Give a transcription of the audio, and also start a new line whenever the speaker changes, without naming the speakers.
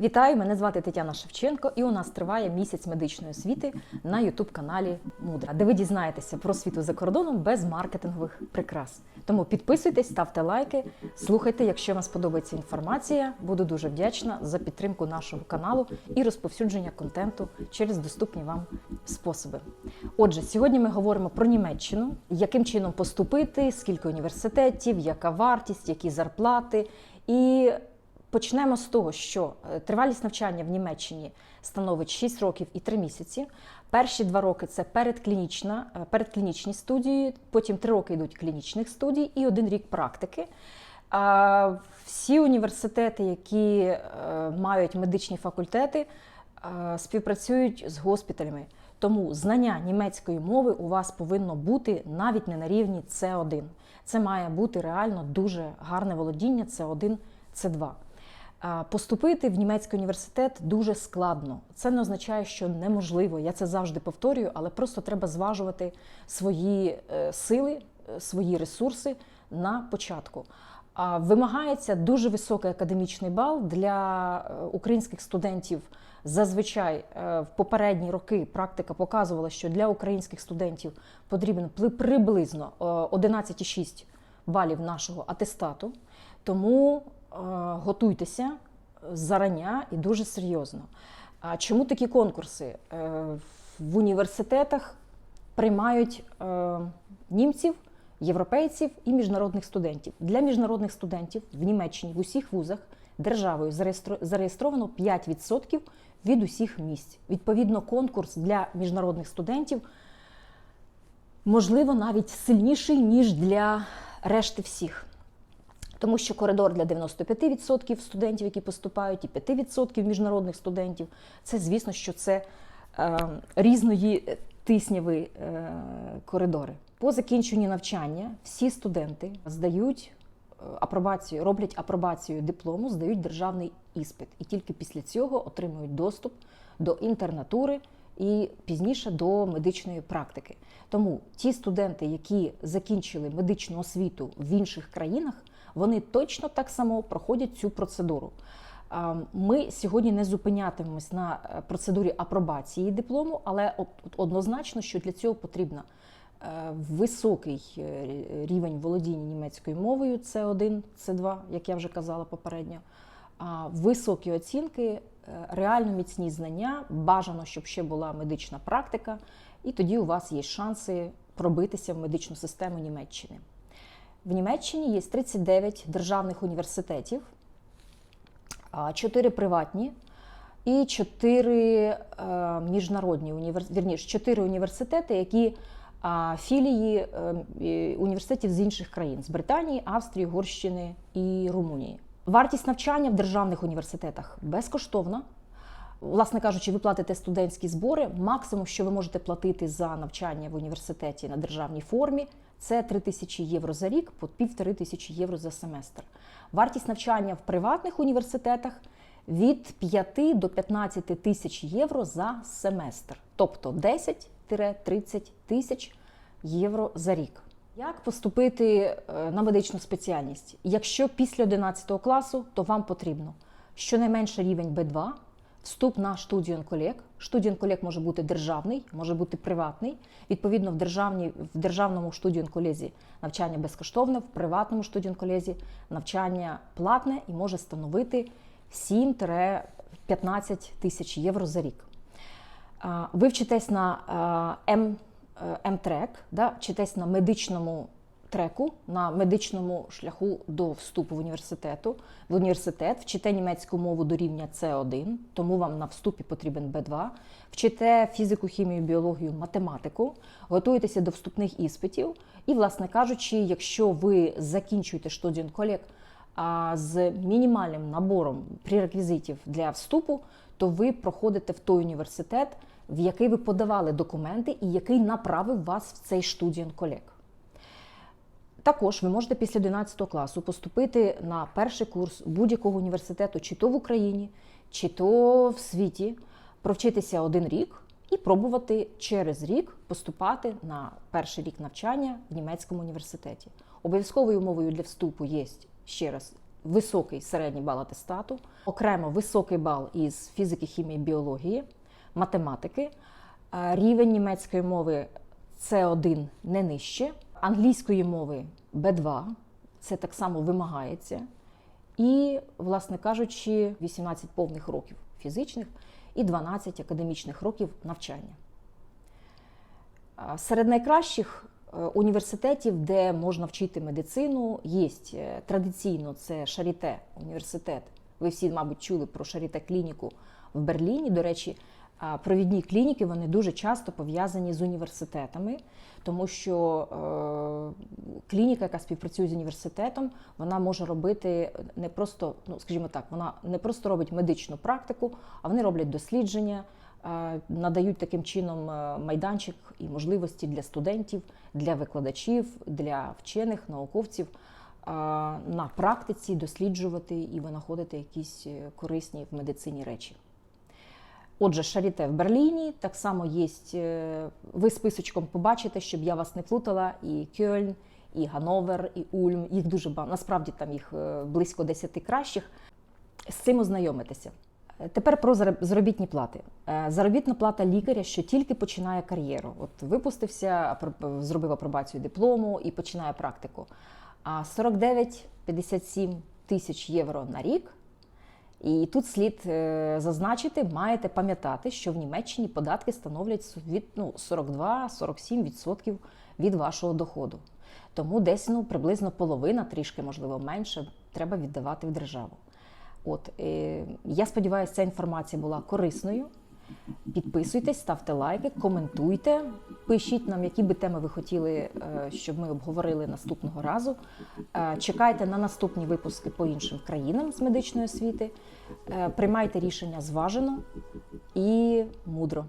Вітаю, мене звати Тетяна Шевченко, і у нас триває місяць медичної освіти на ютуб-каналі Мудра, де ви дізнаєтеся про освіту за кордоном без маркетингових прикрас. Тому підписуйтесь, ставте лайки, слухайте, якщо вам сподобається інформація. Буду дуже вдячна за підтримку нашого каналу і розповсюдження контенту через доступні вам способи. Отже, сьогодні ми говоримо про Німеччину, яким чином поступити, скільки університетів, яка вартість, які зарплати. І Почнемо з того, що е, тривалість навчання в Німеччині становить 6 років і 3 місяці. Перші два роки це передклінічна, е, передклінічні студії, потім 3 роки йдуть клінічних студій і один рік практики. Всі університети, які е, мають медичні факультети, співпрацюють з госпіталями. Тому знання німецької мови у вас повинно бути навіть не на рівні С1. Це має бути реально дуже гарне володіння С1, С2. А Поступити в німецький університет дуже складно. Це не означає, що неможливо. Я це завжди повторюю, але просто треба зважувати свої е, сили, е, свої ресурси на початку. Вимагається дуже високий академічний бал для е, українських студентів. Зазвичай в попередні роки практика показувала, що для українських студентів потрібен пли- приблизно е, 11,6 балів нашого атестату. Тому готуйтеся зарання і дуже серйозно. А чому такі конкурси? Е, В університетах приймають е, німців, європейців і міжнародних студентів. Для міжнародних студентів в Німеччині в усіх вузах державою зареєстро- зареєстровано 5% від усіх місць. Відповідно, конкурс для міжнародних студентів можливо навіть сильніший ніж для решти всіх. Тому що коридор для 95% студентів, які поступають, і 5% міжнародних студентів, це звісно, що це е, різної тисняви е, коридори. По закінченню навчання всі студенти здають е, апробацію, роблять апробацію диплому, здають державний іспит, і тільки після цього отримують доступ до інтернатури і пізніше до медичної практики. Тому ті студенти, які закінчили медичну освіту в інших країнах, вони точно так само проходять цю процедуру. Ми сьогодні не зупинятимемось на е, процедурі апробації диплому, але однозначно, що для цього потрібно е, високий е, рівень володіння німецькою мовою С1, С2, як я вже казала попередньо, високі оцінки, е, реально міцні знання, бажано, щоб ще була медична практика, і тоді у вас є шанси пробитися в медичну систему Німеччини. В Німеччині є 39 державних університетів, 4 приватні і 4 міжнародні університети, вірніше, 4 університети, які філії е, університетів з інших країн з Британії, Австрії, Угорщини і Румунії. Вартість навчання в державних університетах безкоштовна. Власне кажучи, ви платите студентські збори. Максимум, що ви можете платити за навчання в університеті на державній формі, це 3 тисячі євро за рік, по півтори тисячі євро за семестр. Вартість навчання в приватних університетах від 5 до 15 тисяч євро за семестр, тобто 10-30 тисяч євро за рік. Як поступити е, на медичну спеціальність? Якщо після 11 класу, то вам потрібно щонайменше рівень Б2, вступ на студіон-колег. Студіон-колег може бути державний, може бути приватний. Відповідно, в, в державному студіон-колезі навчання безкоштовне, в приватному студіон-колезі навчання платне і може становити 7-15 тисяч євро за рік. Ви вчитесь на М, е, М-трек, да, вчитесь на медичному треку, на медичному шляху до вступу в університету. В університет вчите німецьку мову до рівня С1, тому вам на вступі потрібен Б2. Вчите фізику, хімію, біологію, математику, готуєтеся до вступних іспитів. І, власне кажучи, якщо ви закінчуєте студент колег з мінімальним набором пререквізитів для вступу, то ви проходите в той університет, в який ви подавали документи і який направив вас в цей студіон колег. Також ви можете після 11 класу поступити на перший курс будь-якого університету, чи то в Україні, чи то в світі, провчитися один рік і пробувати через рік поступати на перший рік навчання в німецькому університеті. Обов'язковою умовою для вступу є ще раз високий середній бал атестату, окремо високий бал із фізики, хімії, біології, математики, е, рівень німецької мови С1 не нижче, англійської мови Б2, це так само вимагається. І, власне кажучи, 18 повних років фізичних і 12 академічних років навчання. Серед найкращих е, університетів, де можна вчити медицину, є е, традиційно це Шаріте університет. Ви всі, мабуть, чули про Шаріте клініку в Берліні. До речі, провідні клініки вони дуже часто пов'язані з університетами, тому що е, клініка, яка співпрацює з університетом, вона може робити не просто, ну скажімо так, вона не просто робить медичну практику, а вони роблять дослідження, е, надають таким чином е, майданчик і можливості для студентів, для викладачів, для вчених, науковців на практиці досліджувати і винаходити якісь корисні в медицині речі. Отже, Шаріте в Берліні так само є. е, Ви списочком побачите, щоб я вас не плутала, і Кьольн, і Гановер, і Ульм. Їх дуже багато. Насправді там їх е, близько 10 кращих. З цим ознайомитися. Е, Тепер про заробітні плати. Заробітна плата лікаря, що тільки починає кар'єру. От випустився, зробив апробацію диплому і починає практику. А 49-57 тисяч євро на рік. І тут слід е, зазначити, маєте пам'ятати, що в Німеччині податки становлять від ну, 42-47% від вашого доходу. Тому десь ну, приблизно половина, трішки можливо менше, треба віддавати в державу. От е, я сподіваюся, ця інформація була корисною. Підписуйтесь, ставте лайки, коментуйте, пишіть нам, які би теми ви хотіли, е, щоб ми обговорили наступного разу. Е, Чекайте на наступні випуски по іншим країнам з медичної освіти. Е, Приймайте рішення зважено і мудро.